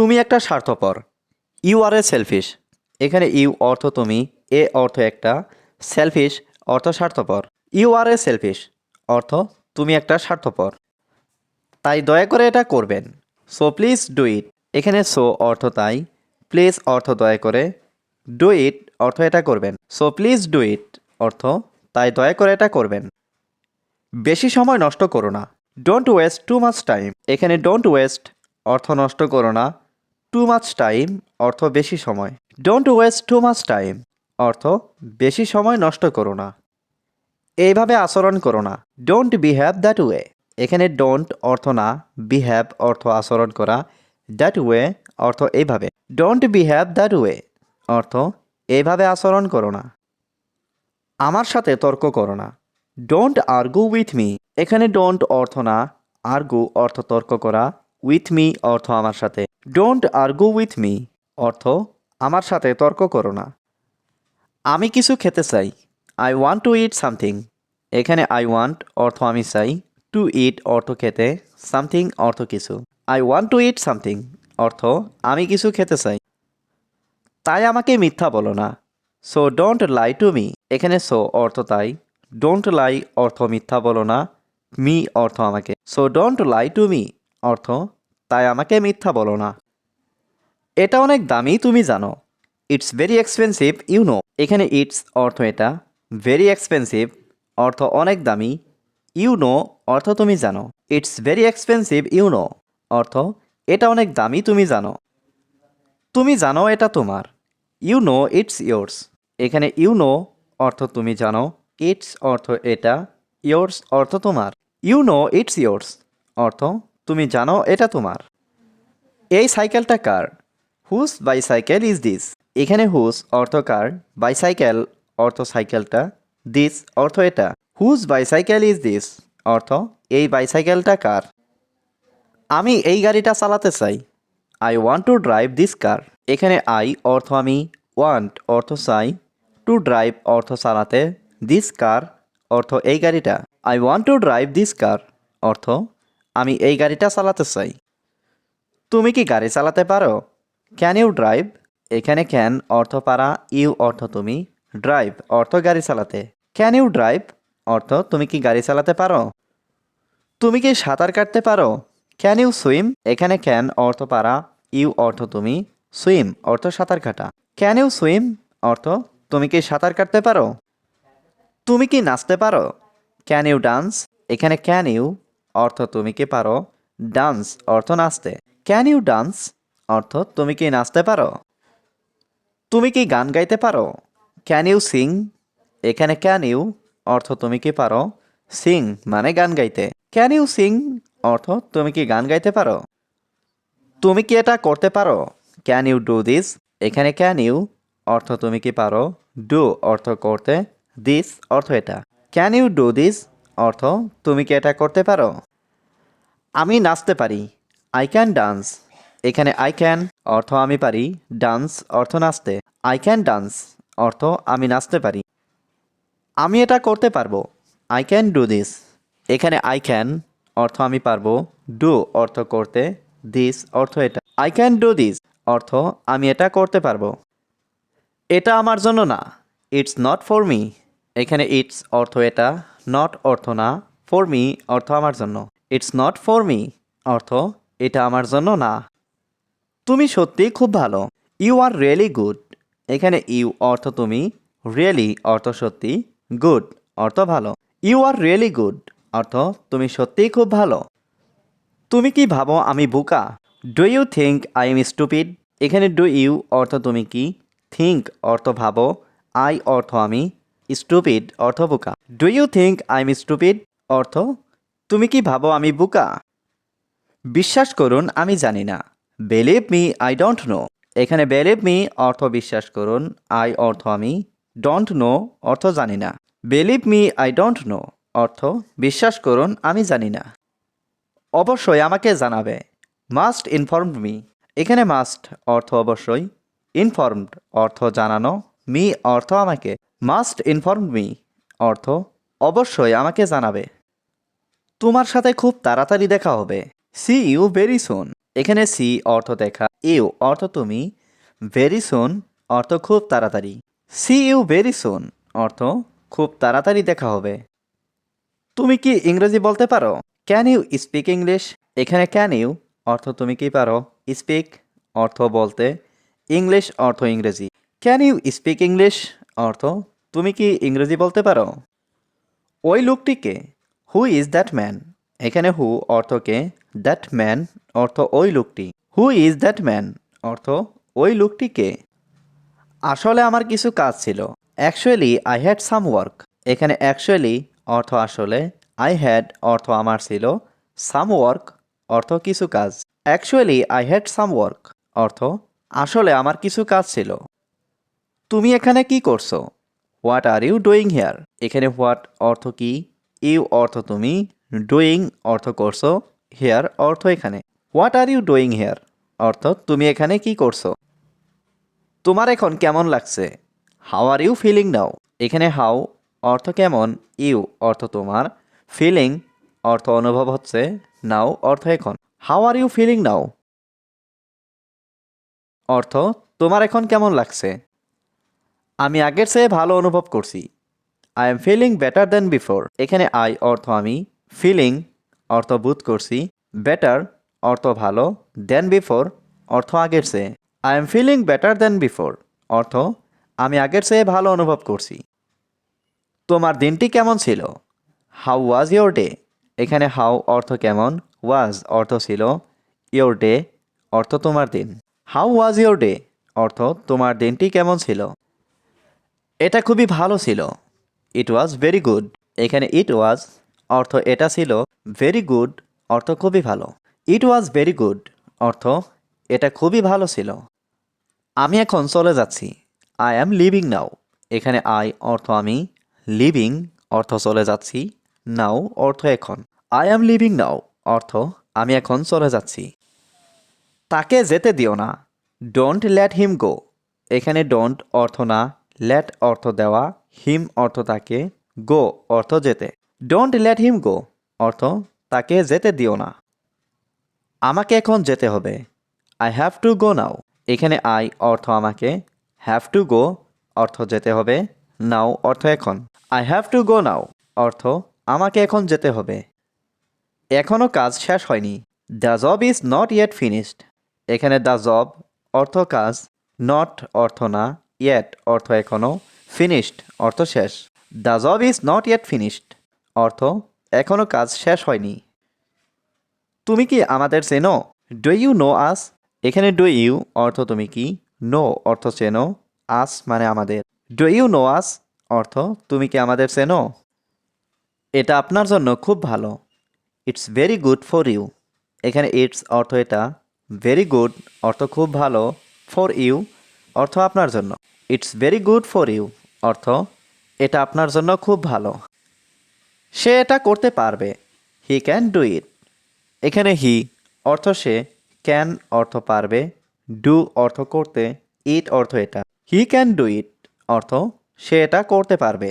তুমি একটা স্বার্থপর। ইউ আর এ সেলফিশ এখানে ইউ অর্থ তুমি, এ অর্থ একটা। সেলফিশ অর্থ স্বার্থপর। ইউ আর এ সেলফিশ অর্থ তুমি একটা স্বার্থপর। তাই দয়া করে এটা করবেন। সো প্লিজ ডু ইট এখানে সো অর্থ তাই। প্লিজ অর্থ দয়া করে। ডু ইট অর্থ এটা করবেন। সো প্লিজ ডু ইট অর্থ তাই দয়া করে এটা করবেন। বেশি সময় নষ্ট করো না। Don't waste too much time এখানে ডোন্ট ওয়েস্ট অর্থ নষ্ট করো না। টু মাচ টাইম অর্থ বেশি সময়। Don't waste too much time অর্থ বেশি সময় নষ্ট করো না। এইভাবে আচরণ করো না। ডোন্ট বিহেভ দ্যাট ওয়ে এখানে ডোন্ট অর্থ না বিহেভ অর্থ আচরণ করা। দ্যাট ওয়ে অর্থ এইভাবে। ডোন্ট বিহেভ দ্যাট ওয়ে অর্থ এইভাবে আচরণ করো না। আমার সাথে তর্ক করো না। ডোন্ট আর্গু উইথ মি এখানে ডোন্ট অর্থ না আর্গু অর্থ তর্ক করা। উইথ মি অর্থ আমার সাথে। ডোন্ট আর্গু উইথ মি অর্থ আমার সাথে তর্ক করো না। আমি কিছু খেতে চাই। I want to eat something এখানে আই ওয়ান্ট অর্থ আমি চাই। টু ইট অর্থ খেতে সামথিং অর্থ কিছু। I want to eat something অর্থ আমি কিছু খেতে চাই। তাই আমাকে মিথ্যা বলো না। So don't lie to me এখানে সো অর্থ তাই। ডোন্ট লাই অর্থ মিথ্যা বলো না। মি অর্থ আমাকে। So don't lie to me অর্থ, তাই আমাকে মিথ্যা বলো না। এটা অনেক দামি, তুমি জানো। It's very expensive you know এখানে ইটস অর্থ এটা। ভেরি এক্সপেন্সিভ অর্থ অনেক দামি। ইউ নো অর্থ তুমি জানো। It's very expensive you know অর্থ, এটা অনেক দামি, তুমি জানো। তুমি জানো এটা তোমার। ইউ নো ইটস ইয়োর্স এখানে ইউ নো অর্থ তুমি জানো। ইটস অর্থ এটা। ইয়োর্স অর্থ তোমার। ইউ নো ইটস ইয়োর্স অর্থ তুমি জানো এটা তোমার। এই সাইকেলটা কার? হুস বাইসাইকেল ইজ দিস। এখানে হুস অর্থ কার? বাইসাইকেল অর্থ সাইকেলটা। দিস অর্থ এটা। হুস বাইসাইকেল ইজ দিস অর্থ এই বাইসাইকেলটা কার? আমি এই গাড়িটা চালাতে চাই। I want to drive this car. এখানে আই অর্থ আমি ওয়ান্ট অর্থ চাই। টু ড্রাইভ অর্থ চালাতে দিস কার অর্থ এই গাড়িটা। I want to drive this car অর্থ আমি এই গাড়িটা চালাতে চাই। তুমি কি গাড়ি চালাতে পারো? ক্যান ইউ ড্রাইভ এখানে ক্যান অর্থ পারা ইউ অর্থ তুমি ড্রাইভ অর্থ গাড়ি চালাতে। ক্যান ইউ ড্রাইভ অর্থ তুমি কি গাড়ি চালাতে পারো? তুমি কি সাঁতার কাটতে পারো? ক্যান ইউ সুইম এখানে ক্যান অর্থ পারা ইউ অর্থ তুমি সুইম অর্থ সাঁতার কাটা। ক্যান ইউ সুইম অর্থ তুমি কি সাঁতার কাটতে পারো? তুমি কি নাচতে পারো? ক্যান ইউ ডান্স এখানে ক্যান ইউ অর্থ তুমি কি পারো? ডান্স অর্থ নাচতে। ক্যান ইউ ডান্স অর্থ তুমি কি নাচতে পারো? তুমি কি গান গাইতে পারো? ক্যান ইউ সিং এখানে ক্যান ইউ অর্থ তুমি কি পারো? সিং মানে গান গাইতে। ক্যান ইউ সিং অর্থ তুমি কি গান গাইতে পারো? তুমি কি এটা করতে পারো? ক্যান ইউ ডু দিস এখানে ক্যান ইউ অর্থ তুমি কি পারো? ডু অর্থ করতে। দিস অর্থ এটা। ক্যান ইউ ডু দিস অর্থ, তুমি কি এটা করতে পারো? আমি নাচতে পারি। আই ক্যান ডান্স এখানে আই ক্যান অর্থ, আমি পারি। ডান্স অর্থ, নাচতে। আই ক্যান ডান্স অর্থ, আমি নাচতে পারি। আমি এটা করতে পারব। আই ক্যান ডু দিস এখানে আই ক্যান অর্থ, আমি পারব। ডু অর্থ, করতে। দিস অর্থ, এটা। আই ক্যান ডু দিস অর্থ, আমি এটা করতে পারব। এটা আমার জন্য না। ইটস নট ফর মি এখানে ইটস অর্থ, এটা। নট অর্থ না ফর মি অর্থ আমার জন্য। ইটস নট ফর মি অর্থ এটা আমার জন্য না। তুমি সত্যি খুব ভালো। ইউ আর রিয়েলি গুড এখানে ইউ অর্থ তুমি রিয়েলি অর্থ সত্যি গুড অর্থ ভালো। ইউ আর রিয়েলি গুড অর্থ তুমি সত্যিই খুব ভালো। তুমি কি ভাবো আমি বোকা? Do you think I am stupid এখানে ডু ইউ অর্থ তুমি কি? থিঙ্ক অর্থ ভাবো। আই অর্থ আমি স্টুপিড অর্থ বোকা। Do you think I am stupid অর্থ? তুমি কি ভাবো আমি বোকা? বিশ্বাস করুন, আমি জানি না। Believe me I don't know এখানে বেলিভ মি অর্থ বিশ্বাস করুন। আই অর্থ আমি। ডোন্ট নো অর্থ জানি না। Believe me I don't know অর্থ, বিশ্বাস করুন, আমি জানি না। অবশ্যই আমাকে জানাবে। মাস্ট ইনফর্মড মি এখানে মাস্ট অর্থ অবশ্যই। ইনফর্মড অর্থ জানানো। মি অর্থ আমাকে। মাস্ট ইনফর্ম মি, অর্থ অবশ্যই আমাকে জানাবে। তোমার সাথে খুব তাড়াতাড়ি দেখা হবে। See you very soon. এখানে সি অর্থ দেখা, ইউ অর্থ তুমি, ভেরি সুন অর্থ খুব তাড়াতাড়ি। সি ইউ ভেরি সুন অর্থ খুব তাড়াতাড়ি দেখা হবে। তুমি কি ইংরেজি বলতে পারো? Can you speak English? এখানে ক্যান ইউ অর্থ তুমি কি পারো? স্পিক অর্থ বলতে, ইংলিশ অর্থ ইংরেজি। Can you speak English? অর্থ, তুমি কি ইংরেজি বলতে পারো? ওই লোকটিকে হু ইজ দ্যাট ম্যান এখানে হু অর্থকে দ্যাট ম্যান অর্থ ওই লোকটি। হু ইজ দ্যাট ম্যান অর্থ ওই লোকটিকে। আসলে আমার কিছু কাজ ছিল। Actually I had some work এখানে অ্যাকচুয়ালি অর্থ আসলে আই হ্যাড অর্থ আমার ছিল। সাম ওয়ার্ক অর্থ কিছু কাজ। Actually I had some work অর্থ আসলে আমার কিছু কাজ ছিল। তুমি এখানে কি করছ? What are you doing here এখানে হোয়াট অর্থ কি? ইউ অর্থ তুমি ডুইং অর্থ করছ হেয়ার অর্থ এখানে। What are you doing here অর্থ তুমি এখানে কি করছ? তোমার এখন কেমন লাগছে? How are you feeling now এখানে হাউ অর্থ কেমন? ইউ অর্থ তোমার ফিলিং অর্থ অনুভব হচ্ছে নাও অর্থ এখন। How are you feeling now অর্থ তোমার এখন কেমন লাগছে? আমি আগের চেয়ে ভালো অনুভব করছি। I am feeling better than before এখানে আই অর্থ আমি ফিলিং অর্থ বোধ করছি। বেটার অর্থ ভালো দেন বিফোর অর্থ আগের চেয়ে। I am feeling better than before অর্থ আমি আগের চেয়ে ভালো অনুভব করছি। তোমার দিনটি কেমন ছিল? হাউ ওয়াজ ইয়োর ডে এখানে হাউ অর্থ কেমন? ওয়াজ অর্থ ছিল ইয়োর ডে অর্থ তোমার দিন। হাউ ওয়াজ ইয়োর ডে অর্থ তোমার দিনটি কেমন ছিল? এটা খুবই ভালো ছিল। ইট ওয়াজ ভেরি গুড এখানে ইট ওয়াজ অর্থ এটা ছিল ভেরি গুড অর্থ খুবই ভালো। ইট ওয়াজ ভেরি গুড অর্থ এটা খুবই ভালো ছিল। আমি এখন চলে যাচ্ছি। আই অ্যাম লিভিং নাও এখানে আই অর্থ আমি লিভিং অর্থ চলে যাচ্ছি। নাও অর্থ এখন। আই অ্যাম লিভিং নাও অর্থ আমি এখন চলে যাচ্ছি। তাকে যেতে দিও না। ডোন্ট লেট হিম গো এখানে ডোন্ট অর্থ না। লেট অর্থ দেওয়া হিম অর্থ তাকে গো অর্থ যেতে। ডোন্ট লেট হিম গো অর্থ তাকে যেতে দিও না। আমাকে এখন যেতে হবে। I have to go now এখানে আই অর্থ আমাকে হ্যাভ টু গো অর্থ যেতে হবে নাও অর্থ এখন। I have to go now অর্থ আমাকে এখন যেতে হবে। এখনও কাজ শেষ হয়নি। The job is not yet finished এখানে দ্য জব অর্থ কাজ নট অর্থ না। ইয়েট অর্থ এখনও ফিনিশড অর্থ শেষ। The job is not yet finished অর্থ এখনও কাজ শেষ হয়নি। তুমি কি আমাদের চেনো? ডু ইউ নো আস এখানে ডু ইউ অর্থ তুমি কি? নো অর্থ চেনো আস মানে আমাদের। ডু ইউ নো আস অর্থ তুমি কি আমাদের চেনো? এটা আপনার জন্য খুব ভালো। It's very good for you এখানে ইটস অর্থ এটা। ভেরি গুড অর্থ খুব ভালো ফর ইউ অর্থ আপনার জন্য। It's very good for you অর্থ, এটা আপনার জন্য খুব ভালো। সে এটা করতে পারবে। হি ক্যান ডু ইট এখানে হি অর্থ সে ক্যান অর্থ পারবে। ডু অর্থ করতে। ইট অর্থ এটা। হি ক্যান ডু ইট অর্থ, সে এটা করতে পারবে।